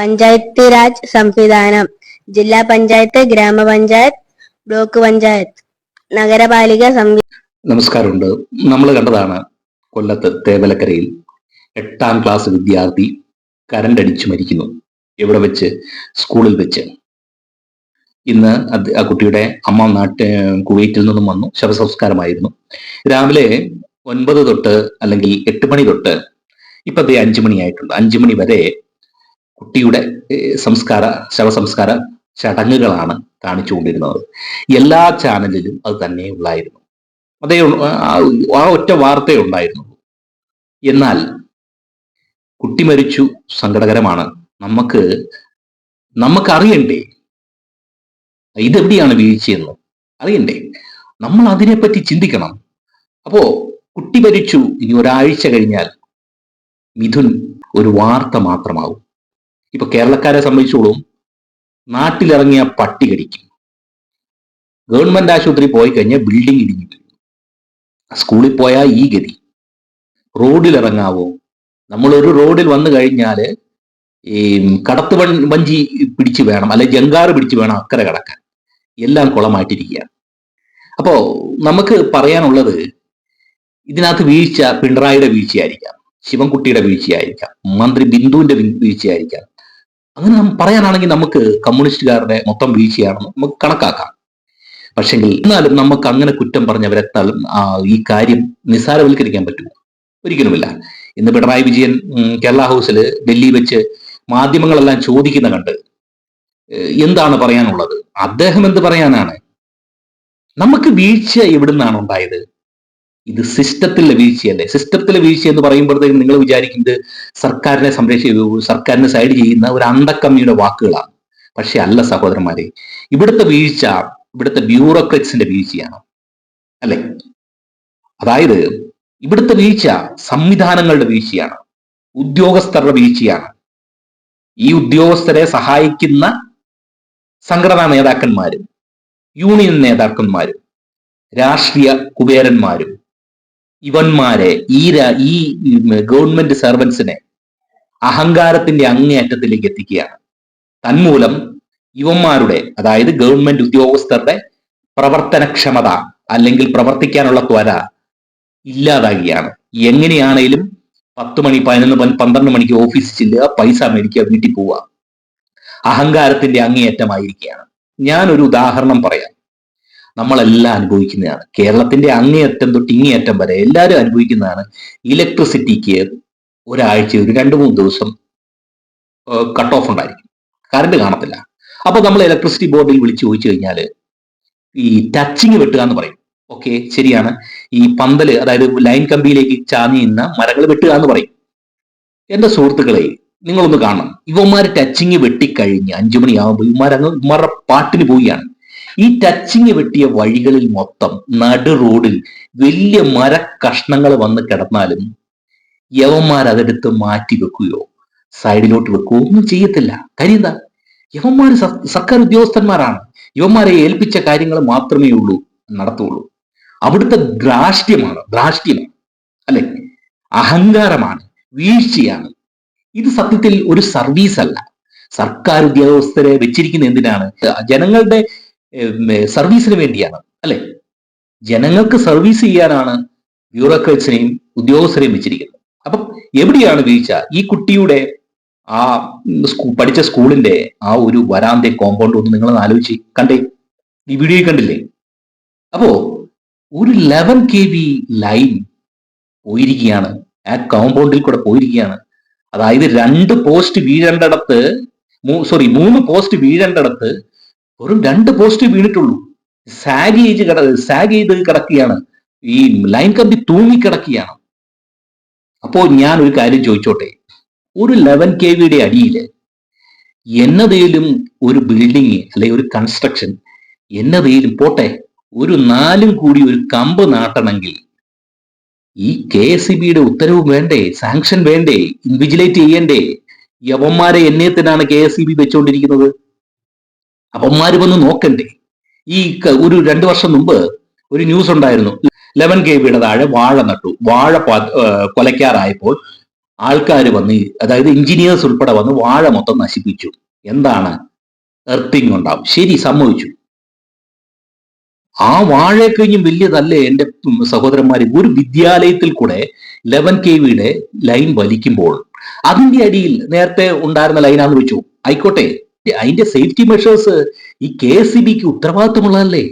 പഞ്ചായത്ത് രാജ് സംവിധാനം. ജില്ലാ പഞ്ചായത്ത് ഗ്രാമപഞ്ചായത്ത് ബ്ലോക്ക് പഞ്ചായത്ത് നഗരപാലിക സംവി നമസ്കാരമുണ്ട്. നമ്മൾ കണ്ടതാണ് കൊല്ലത്ത് തേവലക്കരയിൽ എട്ടാം ക്ലാസ് വിദ്യാർത്ഥി കരണ്ട് അടിച്ചു മരിക്കുന്നു. എവിടെ വെച്ച്? സ്കൂളിൽ വെച്ച്. ഇന്ന് ആ കുട്ടിയുടെ അമ്മ നാട്ട് കുവൈറ്റിൽ നിന്നും വന്നു. ശവസംസ്കാരമായിരുന്നു. രാവിലെ ഒൻപത് തൊട്ട് അല്ലെങ്കിൽ എട്ട് മണി തൊട്ട് ഇപ്പൊ ദേ അഞ്ചു മണിയായിട്ടുണ്ട്. അഞ്ചു മണി വരെ കുട്ടിയുടെ സംസ്കാര ശവസംസ്കാര ചടങ്ങുകളാണ് കാണിച്ചുകൊണ്ടിരുന്നത്. എല്ലാ ചാനലിലും അത് തന്നെ ഉള്ളായിരുന്നു. അതേ. ആ- ഒറ്റ വാർത്തയേ ഉണ്ടായിരുന്നുള്ളൂ എന്നാൽ കുട്ടി മരിച്ചു സങ്കടകരമാണ്. നമുക്ക് നമുക്ക് അറിയണ്ടേ ഇതെവിടെയാണ് വീഴ്ചയെന്ന്? അറിയണ്ടേ? നമ്മൾ അതിനെപ്പറ്റി ചിന്തിക്കണം. അപ്പോ കുട്ടി മരിച്ചു ഇനി ഒരാഴ്ച കഴിഞ്ഞാൽ മിഥുൻ ഒരു വാർത്ത മാത്രമാവും. ഇപ്പൊ കേരളക്കാരെ സംബന്ധിച്ചോളും നാട്ടിലിറങ്ങിയ പട്ടി കടിക്കും. ഗവൺമെന്റ് ആശുപത്രി പോയി കഴിഞ്ഞാൽ ബിൽഡിംഗ് ഇടിഞ്ഞു വീഴും. സ്കൂളിൽ പോയാൽ ഈ ഗതി. റോഡിൽ ഇറങ്ങാവോ നമ്മൾ ഒരു റോഡിൽ വന്നു കഴിഞ്ഞാൽ ഈ കടത്ത് വഞ്ചി പിടിച്ചു വേണം അല്ലെ ജങ്കാറ് പിടിച്ചു വേണം അക്കരെ കടക്കാൻ. എല്ലാം കുളമായിട്ടിരിക്കുകയാണ് അപ്പോ നമുക്ക് പറയാനുള്ളത് ഇതിനകത്ത് വീഴ്ച പിണറായിയുടെ വീഴ്ചയായിരിക്കാം ശിവൻകുട്ടിയുടെ വീഴ്ചയായിരിക്കാം മന്ത്രി ബിന്ദുവിന്റെ വീഴ്ചയായിരിക്കാം. അങ്ങനെ നമ്മൾ പറയാനാണെങ്കിൽ നമുക്ക് കമ്മ്യൂണിസ്റ്റുകാരുടെ മൊത്തം വീഴ്ചയാണെന്ന് നമുക്ക് കണക്കാക്കാം. പക്ഷെങ്കിൽ എന്നാലും നമുക്ക് അങ്ങനെ കുറ്റം പറഞ്ഞവരെത്താലും ഈ കാര്യം നിസ്സാരവൽക്കരിക്കാൻ പറ്റുമോ? ഒരിക്കലുമില്ല. ഇന്ന് പിണറായി വിജയൻ കേരള ഹൗസിൽ ഡൽഹി വെച്ച് മാധ്യമങ്ങളെല്ലാം ചോദിക്കുന്ന കണ്ട് എന്താണ് പറയാനുള്ളത്? അദ്ദേഹം എന്ത് പറയാനാണ്? നമുക്ക് വീഴ്ച എവിടുന്നാണ് ഉണ്ടായത്? ഇത് സിസ്റ്റത്തിലെ വീഴ്ചയല്ലേ? സിസ്റ്റത്തിലെ വീഴ്ച എന്ന് പറയുമ്പോഴത്തേക്കും നിങ്ങൾ വിചാരിക്കുന്നത് സർക്കാരിനെ സംരക്ഷിക്കുക സർക്കാരിനെ സൈഡ് ചെയ്യുന്ന ഒരു അണ്ടക്കമ്മിയുടെ വാക്കുകളാണ്. പക്ഷെ അല്ല സഹോദരന്മാരെ ഇവിടുത്തെ വീഴ്ച ഇവിടുത്തെ ബ്യൂറോക്രറ്റ്സിന്റെ വീഴ്ചയാണ്. അല്ലെ? അതായത് ഇവിടുത്തെ വീഴ്ച സംവിധാനങ്ങളുടെ വീഴ്ചയാണ്. ഉദ്യോഗസ്ഥരുടെ വീഴ്ചയാണ്. ഈ ഉദ്യോഗസ്ഥരെ സഹായിക്കുന്ന സംഘടനാ നേതാക്കന്മാരും യൂണിയൻ നേതാക്കന്മാരും രാഷ്ട്രീയ കുബേരന്മാരും ഇവന്മാരെ ഈ ഈ ഗവൺമെന്റ് സർവൻസിനെ അഹങ്കാരത്തിന്റെ അങ്ങേയറ്റത്തിലേക്ക് എത്തിക്കുകയാണ്. തന്മൂലം ഇവന്മാരുടെ അതായത് ഗവൺമെന്റ് ഉദ്യോഗസ്ഥരുടെ പ്രവർത്തനക്ഷമത അല്ലെങ്കിൽ പ്രവർത്തിക്കാനുള്ള ത്വര ഇല്ലാതാകുകയാണ്. എങ്ങനെയാണേലും പത്ത് മണി പതിനൊന്ന് മണി പന്ത്രണ്ട് മണിക്ക് ഓഫീസിൽ ചെല്ലുക പൈസ മേടിക്കുക വീട്ടിൽ പോവുക. അഹങ്കാരത്തിന്റെ അങ്ങേയറ്റമായിരിക്കുകയാണ്. ഞാനൊരു ഉദാഹരണം പറയാം. നമ്മളെല്ലാം അനുഭവിക്കുന്നതാണ്. കേരളത്തിന്റെ അങ്ങേയറ്റം തൊട്ട് ഇങ്ങേയറ്റം വരെ എല്ലാവരും അനുഭവിക്കുന്നതാണ് ഇലക്ട്രിസിറ്റിക്ക് ഒരാഴ്ച ഒരു രണ്ട് മൂന്ന് ദിവസം കട്ട് ഓഫ് ഉണ്ടായിരിക്കും. കറണ്ട് കാണത്തില്ല. അപ്പൊ നമ്മൾ ഇലക്ട്രിസിറ്റി ബോർഡിൽ വിളിച്ചു ചോദിച്ചു കഴിഞ്ഞാൽ ഈ ടച്ചിങ് വെട്ടുക എന്ന് പറയും. ഓക്കെ ശരിയാണ്. ഈ പന്തൽ അതായത് ലൈൻ കമ്പിയിലേക്ക് ചാഞ്ഞു നിന്ന മരങ്ങൾ വെട്ടുക എന്ന് പറയും. എന്റെ സുഹൃത്തുക്കളെ നിങ്ങളൊന്ന് കാണണം. ഇവന്മാർ ടച്ചിങ് വെട്ടിക്കഴിഞ്ഞ് അഞ്ചു മണിയാവുമ്പോൾ ഇവന്മാരങ്ങ് ഇവന്മാരുടെ പാട്ടിന് പോവുകയാണ്. ഈ ടച്ചിങ് വെട്ടിയ വഴികളിൽ മൊത്തം നടു റോഡിൽ വലിയ മര കഷ്ണങ്ങൾ വന്ന് കിടന്നാലും യവന്മാർ അതെടുത്ത് മാറ്റി വെക്കുകയോ സൈഡിലോട്ട് വെക്കുകയോ ഒന്നും ചെയ്യത്തില്ല. കാര്യം എന്താ? യവന്മാർ സർക്കാർ ഉദ്യോഗസ്ഥന്മാരാണ്. യവന്മാരെ ഏൽപ്പിച്ച കാര്യങ്ങൾ മാത്രമേ ഉള്ളൂ നടത്തുള്ളൂ. അവിടുത്തെ ദ്രാഷ്ട്യമാണ് ദ്രാഷ്ട്യമാണ് അല്ലെ? അഹങ്കാരമാണ് വീഴ്ചയാണ്. ഇത് സത്യത്തിൽ ഒരു സർവീസ് അല്ല. സർക്കാർ ഉദ്യോഗസ്ഥരെ വെച്ചിരിക്കുന്ന എന്തിനാണ്? ജനങ്ങളുടെ സർവീസിന് വേണ്ടിയാണ് അല്ലെ? ജനങ്ങൾക്ക് സർവീസ് ചെയ്യാനാണ് ബ്യൂറോക്രാറ്റ്സിനെയും ഉദ്യോഗസ്ഥരെയും വെച്ചിരിക്കുന്നത്. അപ്പം എവിടെയാണ് വീഴ്ച? ഈ കുട്ടിയുടെ ആ പഠിച്ച സ്കൂളിന്റെ ആ ഒരു വരാന്തെ കോമ്പൗണ്ട് ഒന്ന് നിങ്ങൾ ആലോചിച്ച് കണ്ടേ. ഈ വീഡിയോ കണ്ടില്ലേ? അപ്പോ ഒരു ലെവൻ കെ വി ലൈൻ പോയിരിക്കുകയാണ്. ആ കോമ്പൗണ്ടിൽ കൂടെ പോയിരിക്കുകയാണ്. അതായത് രണ്ട് പോസ്റ്റ് വീഴേണ്ടടത്ത് സോറി മൂന്ന് പോസ്റ്റ് വീഴേണ്ടടത്ത് വെറും രണ്ട് പോസ്റ്റ് വീണിട്ടുള്ളൂ. സാഗ് ചെയ്ത് കിട സാഗ് ചെയ്ത് കിടക്കുകയാണ്? ഈ ലൈൻ കമ്പി തൂങ്ങിക്കിടക്കുകയാണ് അപ്പോ ഞാൻ ഒരു കാര്യം ചോദിച്ചോട്ടെ. ഒരു ലെവൻ കെ വിയുടെ അടിയിൽ എന്നതേലും ഒരു ബിൽഡിങ് അല്ലെങ്കിൽ ഒരു കൺസ്ട്രക്ഷൻ എന്നതേലും പോട്ടെ ഒരു നാലും കൂടി ഒരു കമ്പ് നാട്ടണമെങ്കിൽ ഈ കെ എസ് ബിയുടെ ഉത്തരവ് വേണ്ടേ സാങ്ഷൻ വേണ്ടേ ഇൻവിജിലേറ്റ് ചെയ്യണ്ടേ? യവന്മാരെ എന്നത്തിനാണ് കെ എസ് ബി വെച്ചുകൊണ്ടിരിക്കുന്നത് അവന്മാര് വന്ന് നോക്കണ്ടേ? ഈ ഒരു രണ്ടു വർഷം മുമ്പ് ഒരു ന്യൂസ് ഉണ്ടായിരുന്നു. ലെവൻ കെ വിയുടെ താഴെ വാഴ നട്ടു. വാഴ കൊലക്കാറായപ്പോൾ ആൾക്കാർ വന്ന് അതായത് എഞ്ചിനീയേഴ്സ് ഉൾപ്പെടെ വന്ന് വാഴ മൊത്തം നശിപ്പിച്ചു. എന്താണ്? എർത്തിങ് ഉണ്ടാവും. ശരി സംഭവിച്ചു ആ വാഴയെ കഴിഞ്ഞും വലിയതല്ലേ എന്റെ സഹോദരന്മാര്? ഒരു വിദ്യാലയത്തിൽ കൂടെ ലെവൻ കെ വിയുടെ ലൈൻ വലിക്കുമ്പോൾ അതിന്റെ അടിയിൽ നേരത്തെ ഉണ്ടായിരുന്ന ലൈനാന്ന് വെച്ചു. ആയിക്കോട്ടെ. അതിന്റെ സേഫ്റ്റി മെഷേഴ്സ് ഈ കെ എസ് സി ബിക്ക് ഉത്തരവാദിത്തമുള്ളതല്ലേ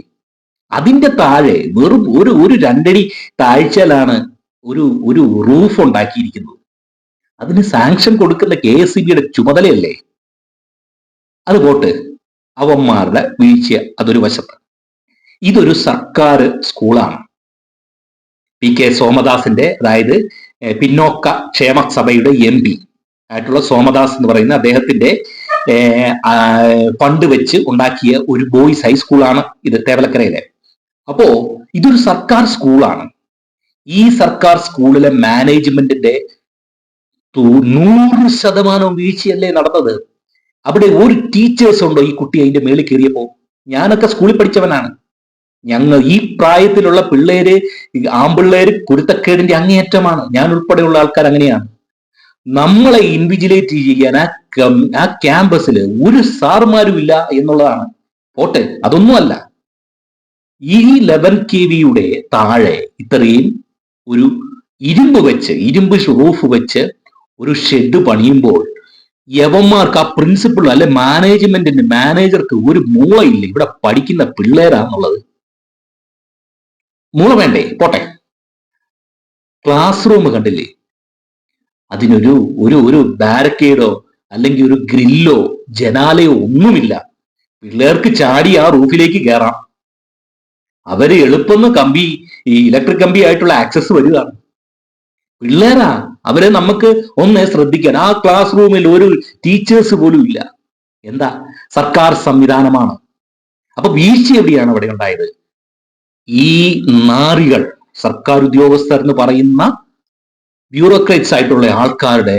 അതിന്റെ താഴെ വെറും ഒരു ഒരു രണ്ടടി താഴ്ചയിലാണ് ഒരു ഒരു റൂഫ് ഉണ്ടാക്കിയിരിക്കുന്നത്. അതിന് സാങ്ഷൻ കൊടുക്കുന്ന കെ എസ് സി ബിയുടെ ചുമതലയല്ലേ? അത് പോട്ട് അവന്മാരുടെ വീഴ്ച അതൊരു വശത്ത്. ഇതൊരു സർക്കാർ സ്കൂളാണ്. പി കെ സോമദാസിന്റെ അതായത് പിന്നോക്ക ക്ഷേമ സഭയുടെ എം പി ആയിട്ടുള്ള സോമദാസ് എന്ന് പറയുന്ന അദ്ദേഹത്തിന്റെ ഫണ്ട് വെച്ച് ഉണ്ടാക്കിയ ഒരു ബോയ്സ് ഹൈസ്കൂളാണ് ഇത് തേവലക്കരയിലെ. അപ്പോ ഇതൊരു സർക്കാർ സ്കൂളാണ് ഈ സർക്കാർ സ്കൂളിലെ മാനേജ്മെന്റിന്റെ നൂറ് ശതമാനം വീഴ്ചയല്ലേ നടന്നത്? അവിടെ ഒരു ടീച്ചേഴ്സ് ഉണ്ടോ ഈ കുട്ടി അതിന്റെ മേളിൽ കയറിയപ്പോ? ഞാനൊക്കെ സ്കൂളിൽ പഠിച്ചവനാണ്. ഞങ്ങൾ ഈ പ്രായത്തിലുള്ള പിള്ളേര് ആമ്പിള്ളേര് കുരുത്തക്കേടിന്റെ അങ്ങേയറ്റമാണ്. ഞാൻ ഉൾപ്പെടെയുള്ള ആൾക്കാർ അങ്ങനെയാണ്. നമ്മളെ ഇൻവിജിലേറ്റ് ചെയ്യാൻ ആ ആ ക്യാമ്പസിൽ ഒരു സാർമാരും ഇല്ല എന്നുള്ളതാണ്. പോട്ടെ അതൊന്നുമല്ല. ഈ ലെവൻ കെ വിയുടെ താഴെ ഇത്രയും ഒരു ഇരുമ്പ് വെച്ച് ഇരുമ്പ് റൂഫ് വെച്ച് ഒരു ഷെഡ് പണിയുമ്പോൾ യവന്മാർക്ക് ആ പ്രിൻസിപ്പിൾ അല്ലെ മാനേജ്മെന്റിന്റെ മാനേജർക്ക് ഒരു മൂള ഇല്ല? ഇവിടെ പഠിക്കുന്ന പിള്ളേരാന്നുള്ളത്. മൂള വേണ്ടേ? പോട്ടെ. ക്ലാസ് റൂം കണ്ടില്ലേ? അതിനൊരു ഒരു ഒരു ബാരക്കേഡോ അല്ലെങ്കിൽ ഒരു ഗ്രില്ലോ ജനാലയോ ഒന്നുമില്ല. പിള്ളേർക്ക് ചാടി ആ റൂഫിലേക്ക് കയറാം അവർ എളുപ്പം കമ്പി ഈ ഇലക്ട്രിക് കമ്പി ആയിട്ടുള്ള ആക്സസ് വരികയാണ് പിള്ളേരാ അവരെ നമുക്ക് ഒന്ന് ശ്രദ്ധിക്കാൻ. ആ ക്ലാസ് റൂമിൽ ഒരു ടീച്ചേഴ്സ് പോലും ഇല്ല. എന്താ? സർക്കാർ സംവിധാനമാണ്. അപ്പൊ വീഴ്ച എവിടെയാണ് അവിടെ ഉണ്ടായത്? ഈ നാറികൾ സർക്കാർ ഉദ്യോഗസ്ഥർ എന്ന് പറയുന്ന ബ്യൂറോക്രേറ്റ്സ് ആയിട്ടുള്ള ആൾക്കാരുടെ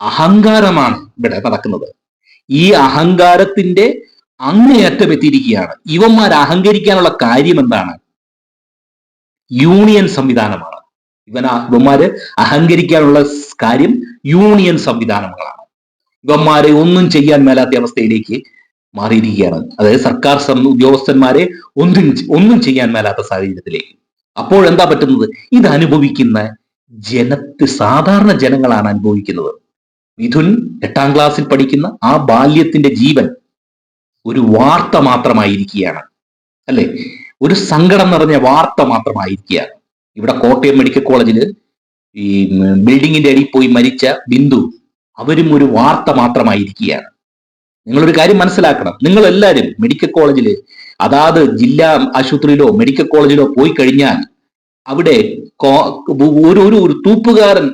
അഹങ്കാരമാണ് ഇവിടെ നടക്കുന്നത്. ഈ അഹങ്കാരത്തിന്റെ അങ്ങേയറ്റം എത്തിയിരിക്കുകയാണ് ഇവന്മാർ അഹങ്കരിക്കാനുള്ള കാര്യം എന്താണ്? യൂണിയൻ സംവിധാനമാണ്. ഇവൻ ഇവന്മാര് അഹങ്കരിക്കാനുള്ള കാര്യം യൂണിയൻ സംവിധാനങ്ങളാണ്. ഇവന്മാരെ ഒന്നും ചെയ്യാൻ മേലാത്ത അവസ്ഥയിലേക്ക് മാറിയിരിക്കുകയാണ്. അതായത് സർക്കാർ ഉദ്യോഗസ്ഥന്മാരെ ഒന്നും ഒന്നും ചെയ്യാൻ മേലാത്ത സാഹചര്യത്തിലേക്ക്. അപ്പോഴെന്താ പറ്റുന്നത്? ഇത് അനുഭവിക്കുന്ന ജനത്ത് സാധാരണ ജനങ്ങളാണ് അനുഭവിക്കുന്നത്. മിഥുൻ എട്ടാം ക്ലാസ്സിൽ പഠിക്കുന്ന ആ ബാല്യത്തിന്റെ ജീവൻ ഒരു വാർത്ത മാത്രമായിരിക്കുകയാണ്. അല്ലെ? ഒരു സങ്കടം നിറഞ്ഞ വാർത്ത മാത്രമായിരിക്കുകയാണ്. ഇവിടെ കോട്ടയം മെഡിക്കൽ കോളേജിൽ ഈ ബിൽഡിങ്ങിന്റെ അടിയിൽ പോയി മരിച്ച ബിന്ദു അവരും ഒരു വാർത്ത മാത്രമായിരിക്കുകയാണ്. നിങ്ങളൊരു കാര്യം മനസ്സിലാക്കണം. നിങ്ങൾ എല്ലാവരും മെഡിക്കൽ കോളേജിൽ അതാത് ജില്ലാ ആശുപത്രിയിലോ മെഡിക്കൽ കോളേജിലോ പോയി കഴിഞ്ഞാൽ അവിടെ ഒരു ഒരു ഒരു തൂപ്പുകാരൻ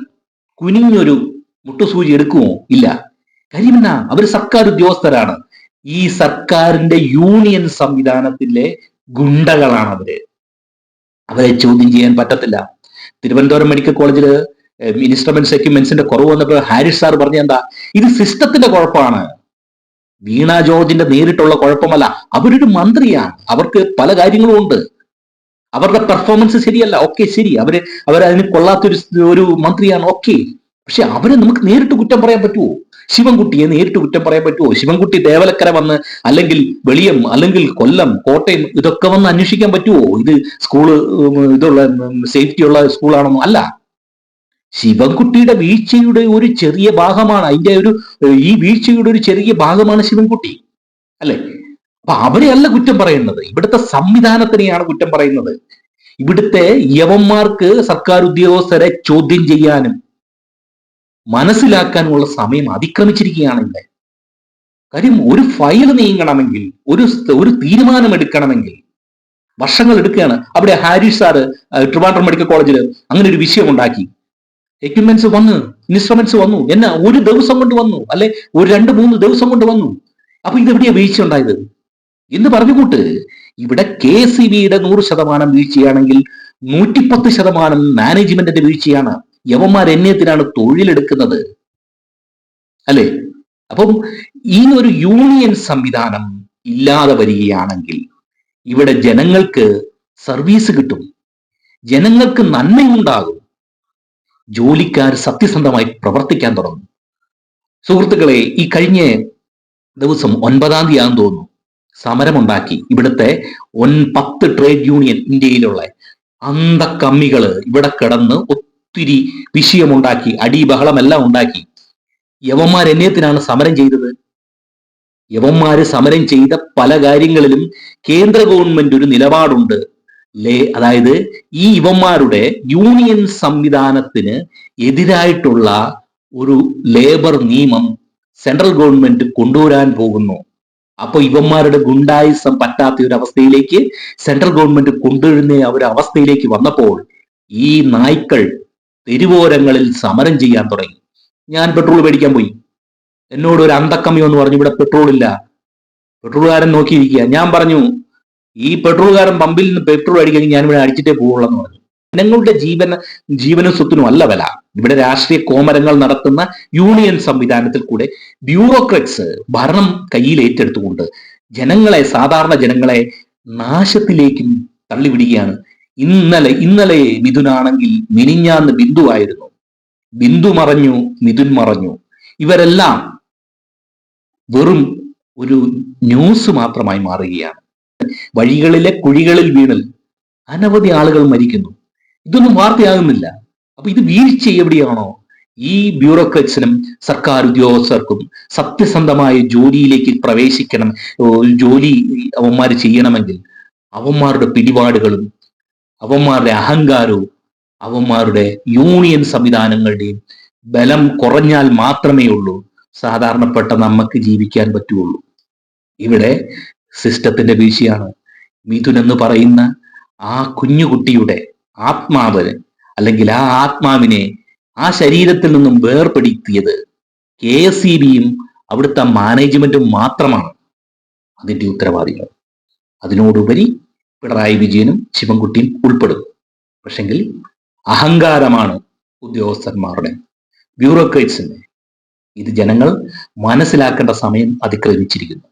കുനിഞ്ഞൊരു മുട്ടുസൂചി എടുക്കുമോ? ഇല്ല. കാര്യം അവർ സർക്കാർ ഉദ്യോഗസ്ഥരാണ്. ഈ സർക്കാരിന്റെ യൂണിയൻ സംവിധാനത്തിലെ ഗുണ്ടകളാണ് അവർ. അവരെ ചോദ്യം ചെയ്യാൻ പറ്റത്തില്ല. തിരുവനന്തപുരം മെഡിക്കൽ കോളേജിൽ ഇൻസ്ട്രുമെന്റ്സ് എക്യുപ്മെന്റ്സിന്റെ കുറവ് വന്നപ്പോൾ ഹാരിസ് സാർ പറഞ്ഞ എന്താ? ഇത് സിസ്റ്റത്തിന്റെ കുഴപ്പമാണ്. വീണ ജോർജിന്റെ നേരിട്ടുള്ള കുഴപ്പമല്ല. അവരൊരു മന്ത്രിയാണ്. അവർക്ക് പല കാര്യങ്ങളും ഉണ്ട്. അവരുടെ പെർഫോമൻസ് ശരിയല്ല. ഓക്കെ ശരി. അവർ അവരതിന് കൊള്ളാത്തൊരു ഒരു മന്ത്രിയാണ്. ഓക്കെ പക്ഷെ അവരെ നമുക്ക് നേരിട്ട് കുറ്റം പറയാൻ പറ്റുമോ ശിവൻകുട്ടിയെ നേരിട്ട് കുറ്റം പറയാൻ പറ്റുമോ ശിവൻകുട്ടി ദേവലക്കര വന്ന് അല്ലെങ്കിൽ വെളിയം അല്ലെങ്കിൽ കൊല്ലം കോട്ടയം ഇതൊക്കെ വന്ന് അന്വേഷിക്കാൻ പറ്റുമോ ഇത് സ്കൂൾ ഇതുള്ള സേഫ്റ്റി ഉള്ള സ്കൂളാണെന്നോ അല്ല. ശിവൻകുട്ടിയുടെ വീഴ്ചയുടെ ഒരു ചെറിയ ഭാഗമാണ്. അതിന്റെ ഒരു ഈ വീഴ്ചയുടെ ഒരു ചെറിയ ഭാഗമാണ് ശിവൻകുട്ടി. അല്ലെ? അപ്പൊ അവരെയല്ല കുറ്റം പറയുന്നത്. ഇവിടുത്തെ സംവിധാനത്തിനെയാണ് കുറ്റം പറയുന്നത്. ഇവിടുത്തെ യവന്മാർക്ക് സർക്കാർ ഉദ്യോഗസ്ഥരെ ചോദ്യം ചെയ്യാനും മനസ്സിലാക്കാനുമുള്ള സമയം അതിക്രമിച്ചിരിക്കുകയാണ് ഇവിടെ. കാര്യം ഒരു ഫയൽ നീങ്ങണമെങ്കിൽ ഒരു ഒരു തീരുമാനം എടുക്കണമെങ്കിൽ വർഷങ്ങൾ എടുക്കുകയാണ്. അവിടെ ഹാരിസ് സാറ് ട്രിവാൻഡ്രം മെഡിക്കൽ കോളേജിൽ അങ്ങനെ ഒരു വിഷയം ഉണ്ടാക്കി. എക്യുപ്മെന്റ്സ് വന്നു ഇൻസ്ട്രുമെന്റ്സ് വന്നു എന്നാ ഒരു ദിവസം കൊണ്ട് വന്നു അല്ലെ ഒരു രണ്ട് മൂന്ന് ദിവസം കൊണ്ട് വന്നു. അപ്പൊ ഇത് എവിടെയാ വീഴ്ച ഉണ്ടായത്? എന്ന് പറഞ്ഞുകൂട്ട് ഇവിടെ കെ സി ബിയുടെ നൂറ് ശതമാനം വീഴ്ചയാണെങ്കിൽ നൂറ്റിപ്പത്ത് ശതമാനം മാനേജ്മെന്റിന്റെ വീഴ്ചയാണ്. യവന്മാർ എന്നയത്തിനാണ് തൊഴിലെടുക്കുന്നത്. അല്ലെ? അപ്പം ഈ ഒരു യൂണിയൻ സംവിധാനം ഇല്ലാതെ വരികയാണെങ്കിൽ ഇവിടെ ജനങ്ങൾക്ക് സർവീസ് കിട്ടും. ജനങ്ങൾക്ക് നന്മയുണ്ടാകും. ജോലിക്കാർ സത്യസന്ധമായി പ്രവർത്തിക്കാൻ തുടങ്ങും. സുഹൃത്തുക്കളെ ഈ കഴിഞ്ഞ ദിവസം ഒൻപതാം തീയതി ആണെന്ന് തോന്നുന്നു. സമരമുണ്ടാക്കി. ഇവിടുത്തെ ഒൻ പത്ത് ട്രേഡ് യൂണിയൻ ഇന്ത്യയിലുള്ള അന്തക്കമ്മികൾ ഇവിടെ കിടന്ന് ഒത്തിരി വിഷയമുണ്ടാക്കി അടി ബഹളമെല്ലാം ഉണ്ടാക്കി. യവന്മാർ എന്നത്തിനാണ് സമരം ചെയ്തത്. യവന്മാര് സമരം ചെയ്ത പല കാര്യങ്ങളിലും കേന്ദ്ര ഗവൺമെന്റ് ഒരു നിലപാടുണ്ട്. ലേ അതായത് ഈ യുവന്മാരുടെ യൂണിയൻ സംവിധാനത്തിന് എതിരായിട്ടുള്ള ഒരു ലേബർ നിയമം സെൻട്രൽ ഗവൺമെന്റ് കൊണ്ടുവരാൻ പോകുന്നു. അപ്പൊ ഇവന്മാരുടെ ഗുണ്ടായുസം പറ്റാത്ത ഒരു അവസ്ഥയിലേക്ക് സെൻട്രൽ ഗവൺമെന്റ് കൊണ്ടുവരുന്ന ഒരു അവസ്ഥയിലേക്ക് വന്നപ്പോൾ ഈ നായ്ക്കൾ തെരുവോരങ്ങളിൽ സമരം ചെയ്യാൻ തുടങ്ങി. ഞാൻ പെട്രോൾ മേടിക്കാൻ പോയി. എന്നോട് ഒരു അന്തക്കമ്മി എന്ന് പറഞ്ഞു ഇവിടെ പെട്രോൾ ഇല്ല. പെട്രോളുകാരൻ നോക്കിയിരിക്കുക. ഞാൻ പറഞ്ഞു ഈ പെട്രോളുകാരൻ പമ്പിൽ നിന്ന് പെട്രോൾ അടിക്കാൻ ഞാൻ ഇവിടെ അടിച്ചിട്ടേ പോവുള്ളൂ എന്ന് പറഞ്ഞു. ജനങ്ങളുടെ ജീവന ജീവനും സ്വത്തിനും അല്ല വില. ഇവിടെ രാഷ്ട്രീയ കോമരങ്ങൾ നടത്തുന്ന യൂണിയൻ സംവിധാനത്തിൽ കൂടെ ബ്യൂറോക്രറ്റ്സ് ഭരണം കയ്യിൽ ഏറ്റെടുത്തുകൊണ്ട് ജനങ്ങളെ സാധാരണ ജനങ്ങളെ നാശത്തിലേക്കും തള്ളിവിടുകയാണ്. ഇന്നലെ ഇന്നലെ മിഥുനാണെങ്കിൽ മിനിഞ്ഞാന്ന് ബിന്ദു ആയിരുന്നു. ബിന്ദു മറഞ്ഞു മിഥുൻ മറഞ്ഞു. ഇവരെല്ലാം വെറും ഒരു ന്യൂസ് മാത്രമായി മാറുകയാണ്. വഴികളിലെ കുഴികളിൽ വീണൽ അനവധി ആളുകൾ മരിക്കുന്നു. ഇതൊന്നും വാർത്തയാകുന്നില്ല. അപ്പൊ ഇത് വീഴ്ച എവിടെയാണോ? ഈ ബ്യൂറോക്രറ്റ്സിനും സർക്കാർ ഉദ്യോഗസ്ഥർക്കും സത്യസന്ധമായ ജോലിയിലേക്ക് പ്രവേശിക്കണം ജോലി അവന്മാർ ചെയ്യണമെങ്കിൽ അവന്മാരുടെ പിടിപാടുകളും അവന്മാരുടെ അഹങ്കാരവും അവന്മാരുടെ യൂണിയൻ സംവിധാനങ്ങളുടെയും ബലം കുറഞ്ഞാൽ മാത്രമേ ഉള്ളൂ. സാധാരണപ്പെട്ട നമുക്ക് ജീവിക്കാൻ പറ്റുള്ളൂ. ഇവിടെ സിസ്റ്റത്തിന്റെ വീഴ്ചയാണ്. മിഥുൻ എന്ന് പറയുന്ന ആ കുഞ്ഞുകുട്ടിയുടെ ആത്മാവിന് അല്ലെങ്കിൽ ആ ആത്മാവിനെ ആ ശരീരത്തിൽ നിന്നും വേർപെടുത്തിയത് കെ എസ് ഇ ബിയും അവിടുത്തെ മാനേജ്മെന്റും മാത്രമാണ്. അതിന്റെ ഉത്തരവാദികൾ. അതിനോടുപരി പിണറായി വിജയനും ശിവൻകുട്ടിയും ഉൾപ്പെടും പക്ഷെങ്കിൽ അഹങ്കാരമാണ് ഉദ്യോഗസ്ഥന്മാരുടെ ബ്യൂറോക്രേറ്റ്സിന്റെ ഇത് ജനങ്ങൾ മനസ്സിലാക്കേണ്ട സമയം അതിക്രമിച്ചിരിക്കുന്നു.